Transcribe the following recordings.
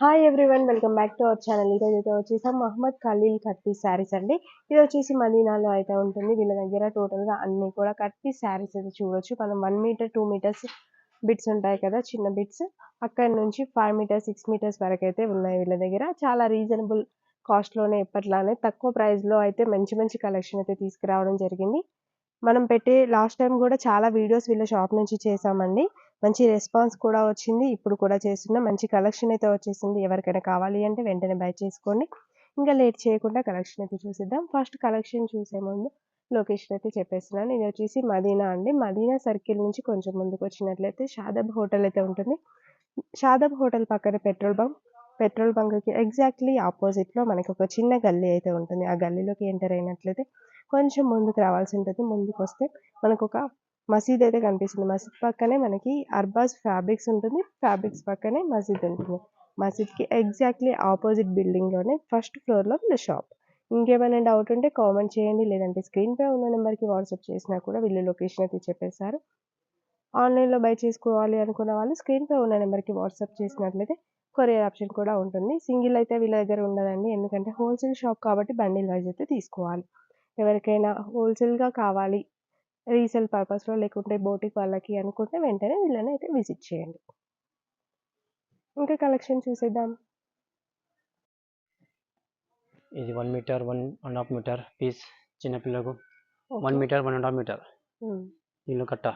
Hi everyone welcome back to our channel ఈరోజు అయితే వచ్చేసాం మహమ్మద్ ఖలీల్ కట్ శారీస్ అండి. ఇది వచ్చేసి మదీనాలో అయితే ఉంటుంది. వీళ్ళ దగ్గర టోటల్గా అన్నీ కూడా కట్టి శారీస్ అయితే చూడొచ్చు. మనం one metre two metres bits ఉంటాయి కదా చిన్న బిట్స్ అక్కడ నుంచి ఫైవ్ మీటర్స్ సిక్స్ మీటర్స్ వరకు అయితే ఉన్నాయి వీళ్ళ దగ్గర. చాలా రీజనబుల్ కాస్ట్లోనే ఎప్పట్లానే తక్కువ ప్రైస్లో అయితే మంచి మంచి కలెక్షన్ అయితే తీసుకురావడం జరిగింది. మనం పెట్టే లాస్ట్ టైం కూడా చాలా వీడియోస్ వీళ్ళ షాప్ నుంచి చేసామండి మంచి రెస్పాన్స్ కూడా వచ్చింది. ఇప్పుడు కూడా చేస్తున్నా. మంచి కలెక్షన్ అయితే వచ్చేసింది. ఎవరికైనా కావాలి అంటే వెంటనే బై చేసుకోండి ఇంకా లేట్ చేయకుండా కలెక్షన్ అయితే చూసిద్దాం. ఫస్ట్ కలెక్షన్ చూసే ముందు లొకేషన్ అయితే చెప్పేస్తున్నాను. ఇది వచ్చేసి మదీనా అండి. మదీనా సర్కిల్ నుంచి కొంచెం ముందుకు వచ్చినట్లయితే షాదబ్ హోటల్ అయితే ఉంటుంది. షాదబ్ హోటల్ పక్కన పెట్రోల్ బంక్. పెట్రోల్ బంక్కి ఎగ్జాక్ట్లీ ఆపోజిట్లో మనకి ఒక చిన్న గల్లీ అయితే ఉంటుంది. ఆ గల్లీలోకి ఎంటర్ అయినట్లయితే కొంచెం ముందుకు రావాల్సి ఉంటుంది. ముందుకు వస్తే మనకు ఒక మసీద్ అయితే కనిపిస్తుంది. మసీద్ పక్కనే మనకి అర్బాజ్ ఫ్యాబ్రిక్స్ ఉంటుంది. ఫ్యాబ్రిక్స్ పక్కనే మసీద్ ఉంటుంది. మసీద్కి ఎగ్జాక్ట్లీ ఆపోజిట్ బిల్డింగ్లోనే ఫస్ట్ ఫ్లోర్లో వీళ్ళ షాప్. ఇంకేమైనా డౌట్ ఉంటే కామెంట్ చేయండి. లేదంటే స్క్రీన్పై ఉన్న నెంబర్కి వాట్సాప్ చేసినా కూడా వీళ్ళు లొకేషన్ అయితే చెప్పేశారు. ఆన్లైన్లో బై చేసుకోవాలి అనుకున్న వాళ్ళు స్క్రీన్పై ఉన్న నెంబర్కి వాట్సాప్ చేసినట్లయితే కొరియర్ ఆప్షన్ కూడా ఉంటుంది. సింగిల్ అయితే వీళ్ళ దగ్గర ఉండదండి. ఎందుకంటే హోల్సేల్ షాప్ కాబట్టి బండిల్ వైజ్ అయితే తీసుకోవాలి. ఎవరికైనా హోల్సేల్గా కావాలి రీసేల్ పర్పస్లో లేకుంటే బోటిక్ వాళ్ళకి అనుకుంటే వెంటనే వీళ్ళని అయితే విజిట్ చేయండి. ఇంకా కలెక్షన్ చూసేద్దాం. ఇది one metre one and half metre piece చిన్నపిల్లకు one metre one and half metre. దీనిలో కట్ట.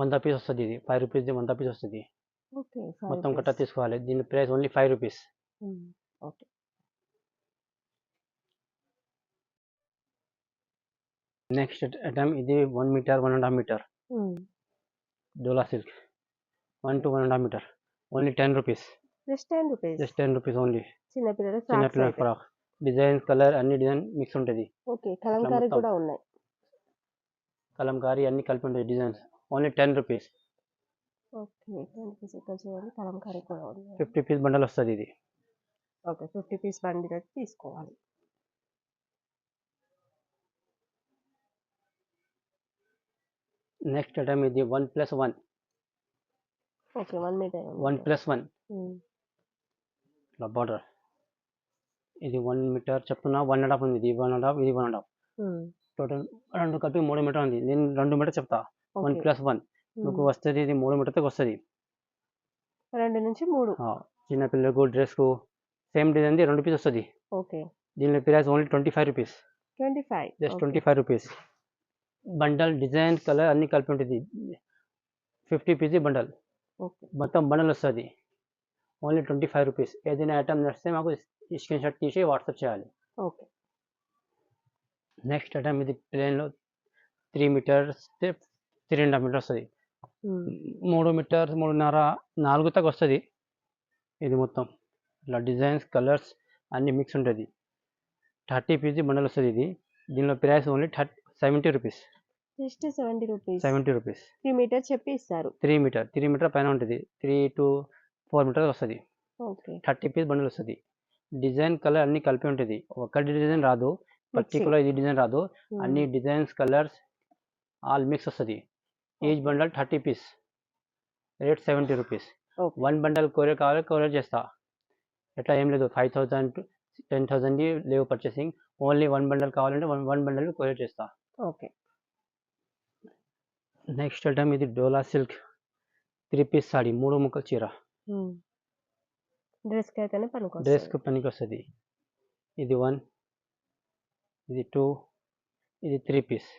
వంద పీస్ వస్తుంది ఇది. ఫైవ్ రూపీస్ది వంద పీస్ వస్తుంది. మొత్తం కట్ట తీసుకోవాలి. దీని price only five rupees. Okay. Next item ఇది one metre one and half metre Dola silk one to one and half metre only ten rupees just ten rupees just ten rupees only చిన్నపిల్లల చిన్నపిల్లల frock design colour అన్ని design mix ఉంటుంది. Okay Kalamkari. కూడా ఉన్నాయి. కలంకారీ అన్ని కలిపి ఉంటాయి designs only ten rupees okay ten rupees ఇక్కడ చూడండి కలంకారీ కూడా ఉంది. ఫిఫ్టీ పీస్ బండల్ వస్తుంది ఇది. ఓకే ఫిఫ్టీ పీస్ బండి అయితే తీసుకోవాలి. నెక్స్ట్ ఐటమ్ ఇది one plus one okay one metre one plus one ఇట్లా బార్డర్ ఇది వన్ మీటర్ చెప్తున్నా వన్ అండ్ హాఫ్ ఉంది. ఇది వన్ అండ్ హాఫ్ ఇది వన్ అండ్ హాఫ్ టోటల్ రెండు కలిపి మూడు మీటర్ ఉంది. నేను రెండు మీటర్ చెప్తా. వన్ ప్లస్ వన్ మీకు వస్తుంది ఇది మూడు మీటర్కి వస్తుంది. రెండు నుంచి మూడు. చిన్న పిల్లలకు డ్రెస్కు సేమ్ డిజైన్ది రెండు పీస్ వస్తుంది. ఓకే దీని price only twenty five rupees twenty five just twenty five rupees bundle design colour అన్ని కలిపి ఉంటుంది. Fifty piece bundle. ఓకే. మొత్తం బండల్ వస్తుంది. Only twenty five rupees. ఏదైనా ఐటమ్ నడిస్తే మాకు స్క్రీన్ షాట్ తీసి వాట్సాప్ చేయాలి. ఓకే. నెక్స్ట్ ఐటమ్ ఇది ప్లేన్లో three metres three and half metre వస్తుంది. మూడు మీటర్ మూడున్నర నాలుగు తగ్గ వస్తుంది. ఇది మొత్తం. ఇలా డిజైన్స్ కలర్స్ అన్ని మిక్స్ ఉంటుంది. థర్టీ పీజీ బండల్ వస్తుంది ఇది. దీనిలో price only thirty seventy rupees. Just seventy rupees. Seventy rupees. Three metre చెప్పి ఇస్తారు. త్రీ మీటర్ త్రీ మీటర్ పైన ఉంటుంది. త్రీ టు ఫోర్ మీటర్ వస్తుంది. ఓకే. థర్టీ పీస్ బండల్ వస్తుంది. డిజైన్ కలర్ అన్ని కలిపి ఉంటుంది. ఒకటి డిజైన్ రాదు. పర్టికులర్ ఇది డిజైన్ రాదు. అన్ని డిజైన్స్ కలర్స్ ఆల్ మిక్స్ వస్తుంది. Each bundle thirty piece. Rate seventy rupees. One bundle courier కావాలి కొరియర్ చేస్తా. ఎట్లా ఏం లేదు. ఫైవ్ థౌసండ్ టెన్ థౌసండ్ లేవు పర్చేసింగ్ ఓన్లీ వన్ బండల్ కావాలంటే వన్ వన్ బండల్ కొరియర్ చేస్తా. ఓకే. నెక్స్ట్ ఐటమ్ ఇది Dola silk three piece sari మూడు ముక్కల చీర. డ్రెస్కి అయితేనే పనికి డ్రెస్కి పనికి వస్తుంది ఇది వన్ ఇది టూ ఇది త్రీ పీస్.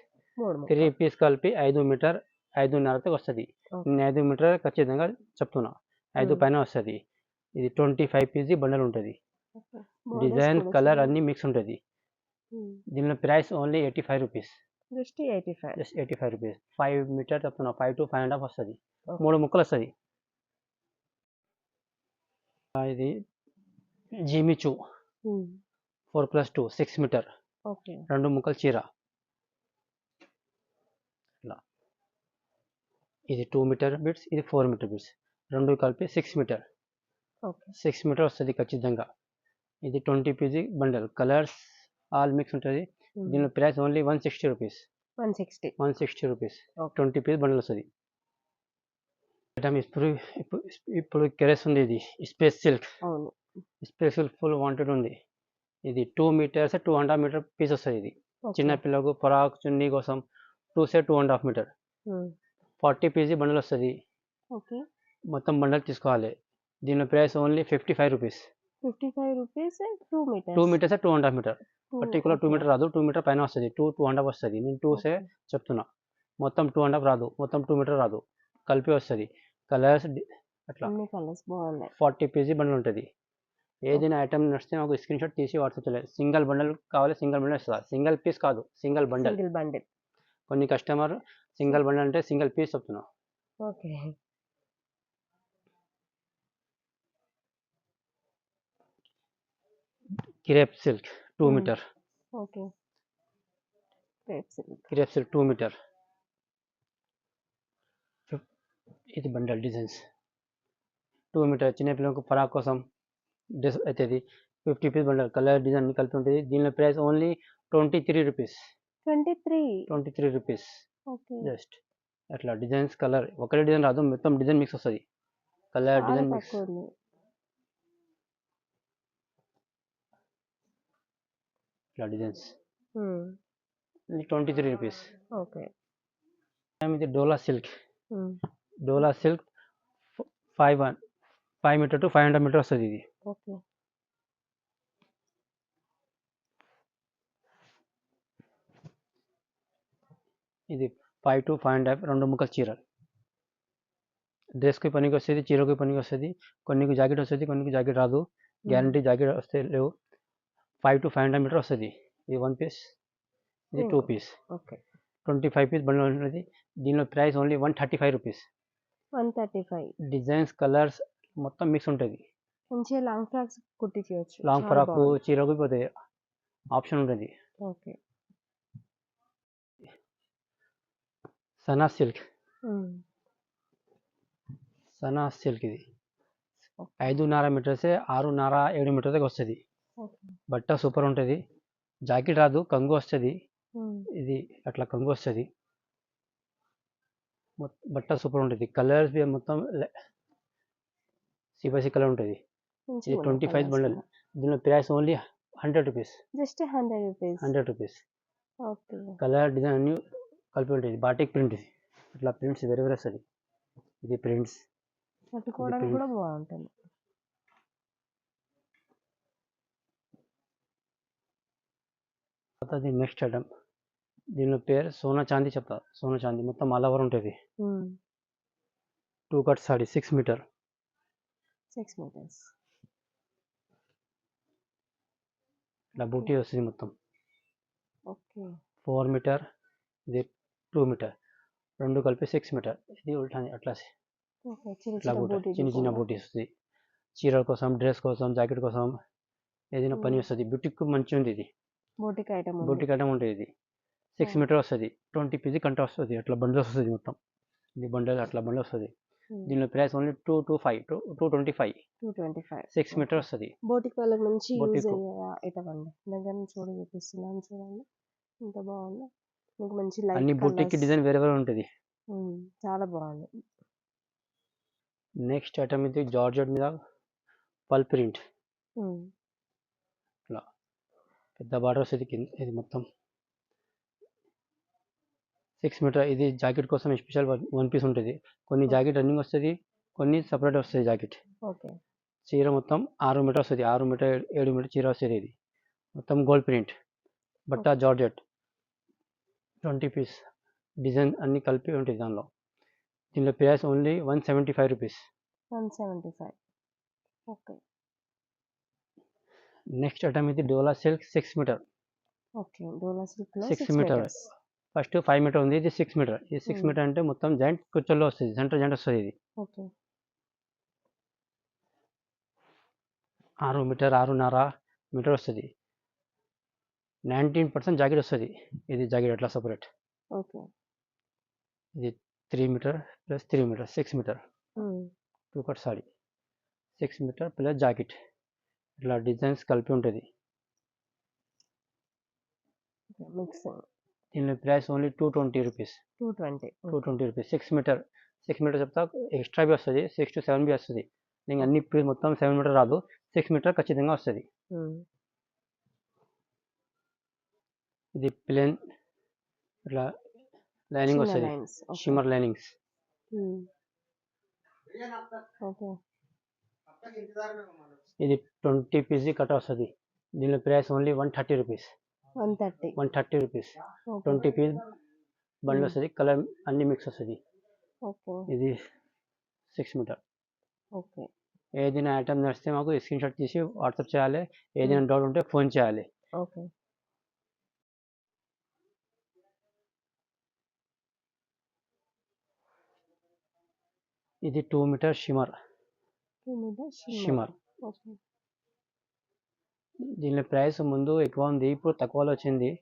త్రీ పీస్ కలిపి ఐదు మీటర్ ఐదున్నరతో వస్తుంది. నేను ఐదు మీటర్ ఖచ్చితంగా చెప్తున్నా. ఐదు. పైన వస్తుంది. ఇది ట్వంటీ ఫైవ్ పీజీ బండల్ ఉంటుంది. డిజైన్ కలర్ అన్ని మిక్స్ ఉంటుంది. దీనిలో price only eighty five rupees. Just eighty five. Just eighty five rupees. Five metre చెప్తున్నా five to five and half వస్తుంది. మూడు ముక్కలు వస్తుంది. ఇది జీమిచు four plus two six metre. Okay. రెండు ముక్కలు చీర. ఇలా. ఇది టూ మీటర్ బిట్స్ ఇది ఫోర్ మీటర్ బిట్స్. రెండు కలిపి సిక్స్ మీటర్. సిక్స్ మీటర్ వస్తుంది ఖచ్చితంగా. ఇది twenty pieces bundle. Colours all mix ఉంటుంది. దీని price only one sixty rupees. One sixty. One sixty rupees. Twenty piece bundle వస్తుంది ఇప్పుడు ఇప్పుడు ఇప్పుడు కెరెస్ ఉంది ఇది. Space silk. Space silk full wanted ఉంది. ఇది two metres two and half metre piece వస్తుంది ఇది చిన్న పిల్లకు పరాక్ చున్నీ కోసం two say two and half metre. Forty PG bundle వస్తుంది ఓకే. మొత్తం బండల్ తీసుకోవాలి. దీని price only fifty five rupees. Fifty five rupees two metres. Two metres two and half metre. Particular two metre రాదు two metre పైన వస్తుంది. Two two and half వస్తుంది. నేను two సే చెప్తున్నా. మొత్తం టూ అండ్ హాఫ్ రాదు. మొత్తం టూ మీటర్ రాదు. కలిపి వస్తుంది. కలర్స్ అట్లా. కలర్స్ బాగున్నాయి. ఫార్టీ పీజీ బండల్ ఉంటుంది. ఏదైనా ఐటమ్ నచ్చితే నాకు స్క్రీన్ షాట్ తీసి వాట్సాప్ చేయలేదు సింగిల్ బండల్ కావాలి సింగిల్ బండల్ ఇస్తా సింగిల్ పీస్ కాదు సింగిల్ బండల్. Single bundle. కొన్ని కస్టమర్ సింగిల్ బండల్ అంటే సింగిల్ పీస్ చెప్తున్నా. Okay. Crepe silk two Hmm. Metre okay crepe silk crepe silk two metre ఇది bundle designs two metre చిన్న పిల్లలకు frock కోసం dress అవుతుంది fifty piece bundle colour design అన్ని కలిపి ఉంటుంది దీనిలో price only twenty three rupees twenty three twenty three rupees okay just అట్లా డిజైన్స్ కలర్ ఒకటే డిజైన్ రాదు మొత్తం డిజైన్ మిక్స్ వస్తుంది కలర్ చాలా డిజైన్ మిక్స్ తక్కువ ఉంది ఇట్లా designs Hmm. Twenty three rupees okay ఇది Dola silk Hmm. Dola silk five one five metre to five hundred metre వస్తుంది ఇది ఓకే ఇది ఫైవ్ టు ఫైవ్ హండ్రెడ్ రెండు ముక్కలు చీరలు డ్రెస్కి పనికి వస్తుంది చీరకి పనికి వస్తుంది కొన్నికి జాకెట్ వస్తుంది కొన్నికి జాకెట్ రాదు గ్యారంటీ జాకెట్ వస్తే లేవు five to five hundred metre వస్తుంది. ఇది వన్ పీస్ ఇది two. Piece okay. Twenty five piece bundle ఉంటుంది దీనిలో price only one thirty five rupees one thirty five designs colours మొత్తం మిక్స్ ఉంటుంది. మంచిగా లాంగ్ ఫ్రాక్స్ కుట్టించవచ్చు. Long frock. చీరకు పోతే ఆప్షన్ ఉంటుంది. Okay. Sana silk. Sana silk ఇది. ఐదున్నర మీటర్సే ఆరున్నర ఏడు మీటర్ దాకా వస్తుంది. బట్ట సూపర్ ఉంటుంది జాకెట్ రాదు కంగు వస్తుంది. ఇది అట్లా కంగు వస్తుంది. బట్ట సూపర్ ఉంటుంది కలర్స్ మొత్తం సిబసి కలర్ ఉంటుంది ఇది ట్వంటీ ఫైవ్ బండల్. దీనిలో price only hundred rupees. Just hundred rupees. Hundred rupees. Okay. Colour design అన్ని కలిపి ఉంటుంది బాటిక్ ప్రింట్ ఇది అట్లా ప్రింట్స్ వేరే వేరే వస్తుంది. ఇది ప్రింట్స్. కట్టుకోవడానికి. కూడా బాగుంటుంది తర్వాత నెక్స్ట్ ఐటమ్ దీనిలో పేరు సోనా చాందీ చెప్తా సోనా చాందీ మొత్తం ఆల్ ఓవర్ ఉంటుంది. Two cut sari six metre six metres ఇట్లా బూటీ వస్తుంది మొత్తం. ఓకే. ఫోర్ మీటర్ ఇది టూ మీటర్ రెండు కలిపి సిక్స్ మీటర్ ఇది ఉల్టా అట్లా ఇట్లా చిన్న బూటీ చిన్న చిన్న బూటీ వస్తుంది చీరల కోసం డ్రెస్ కోసం జాకెట్ కోసం ఏదైనా పని. వస్తుంది. బ్యూటిక్ మంచిగా ఉంది ఇది. బూటిక్ ఐటమ్ బూటిక్ ఐటమ్ ఉంటుంది ఇది. సిక్స్. మీటర్ వస్తుంది. ట్వంటీ పీజీ కంట వస్తుంది. అట్లా బండిల్ వస్తుంది మొత్తం. ఇది బండిల్ అట్లా బండిల్ వస్తుంది. దీనిలో price only two two five two two twenty five. Two twenty five. Six metre వస్తుంది. బోటిక్ వాళ్ళకి మంచి యూజ్ అండి. దగ్గర నుంచి కూడా చూపిస్తున్నాను చూడండి. ఇంత బాగుంది. మీకు మంచి అన్ని లైట్ బుట్టికి డిజైన్ వేరే వేరే ఉంటుంది. చాలా బాగుంది. నెక్స్ట్ ఐటమ్ ఇది జార్జెట్ మీద పల్ ప్రింట్. పెద్ద బార్డర్ వస్తుంది కింద ఇది మొత్తం సిక్స్ మీటర్ ఇది జాకెట్ కోసం స్పెషల్ వన్ పీస్ ఉంటుంది. కొన్ని జాకెట్ రన్నింగ్ వస్తుంది కొన్ని సపరేట్ వస్తుంది జాకెట్. ఓకే. చీర మొత్తం ఆరు మీటర్ వస్తుంది. ఆరు మీటర్ ఏడు మీటర్ చీర వస్తుంది ఇది. మొత్తం గోల్డ్ ప్రింట్ బట్ట జార్జెట్. ట్వంటీ పీస్ డిజైన్ అన్ని కలిపి ఉంటుంది దానిలో. దీనిలో price only one seventy five rupees one seventy five okay. Next item ఇది Dola silk six metre. Okay Dola silk six. Metres. First five metre ఉంది ఇది సిక్స్ మీటర్. ఇది సిక్స్ Hmm. మీటర్ అంటే మొత్తం జాయింట్ కుర్చోల్లో వస్తుంది సెంటర్ జాయింట్ వస్తుంది ఇది. Okay. ఆరు మీటర్ ఆరున్నర మీటర్ వస్తుంది. నైన్టీన్ పర్సెంట్ జాకెట్ వస్తుంది ఇది జాకెట్ అట్లా సపరేట్. ఓకే. ఇది three metre plus three metre six metre. Two cut sari six metre plus jacket. ఇట్లా డిజైన్స్ కలిపి ఉంటుంది. దీని price only two twenty rupees two twenty two twenty rupees six metre six metre చెప్తా extra బి వస్తుంది. Six to seven బి వస్తుంది. నీకు అన్ని పీస్ మొత్తం సెవెన్ మీటర్ రాదు. సిక్స్ మీటర్ ఖచ్చితంగా వస్తుంది. ఉమ్. ఇది ప్లేన్ ఇట్లా లైనింగ్ వస్తుంది. Shimmer linings. ఓకే ఇది ట్వంటీ పీసీ కట్ వస్తుంది. దీని price only one thirty rupees one thirty one thirty rupees twenty piece bundle Hmm. వస్తుంది. కలర్ అన్ని మిక్స్ వస్తుంది. ఓకే ఇది సిక్స్ మీటర్ ఓకే ఏదైనా ఐటమ్ నచ్చితే మాకు స్క్రీన్ షాట్ తీసి వాట్సాప్ చేయాలి. ఏదైనా డౌట్ ఉంటే ఫోన్ చేయాలి. ఓకే ఇది two metre shimmer shimmer okay. దీని ప్రైస్ ముందు ఎక్కువ ఉంది. ఇప్పుడు తక్కువలో వచ్చింది.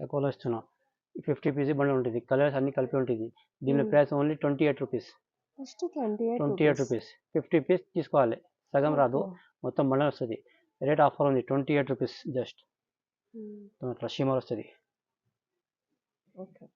తక్కువలో ఇస్తున్నాం. ఫిఫ్టీ పీసీ బండిల్ ఉంటుంది. కలర్స్ అన్ని కలిపి ఉంటుంది. దీని. Price only twenty eight rupees. Twenty eight rupees. Fifty piece తీసుకోవాలి. సగం రాదు. మొత్తం బండల్ వస్తుంది. రేట్ ఆఫర్ ఉంది. Twenty eight rupees just. అట్లా షిమర్ వస్తుంది. ఓకే.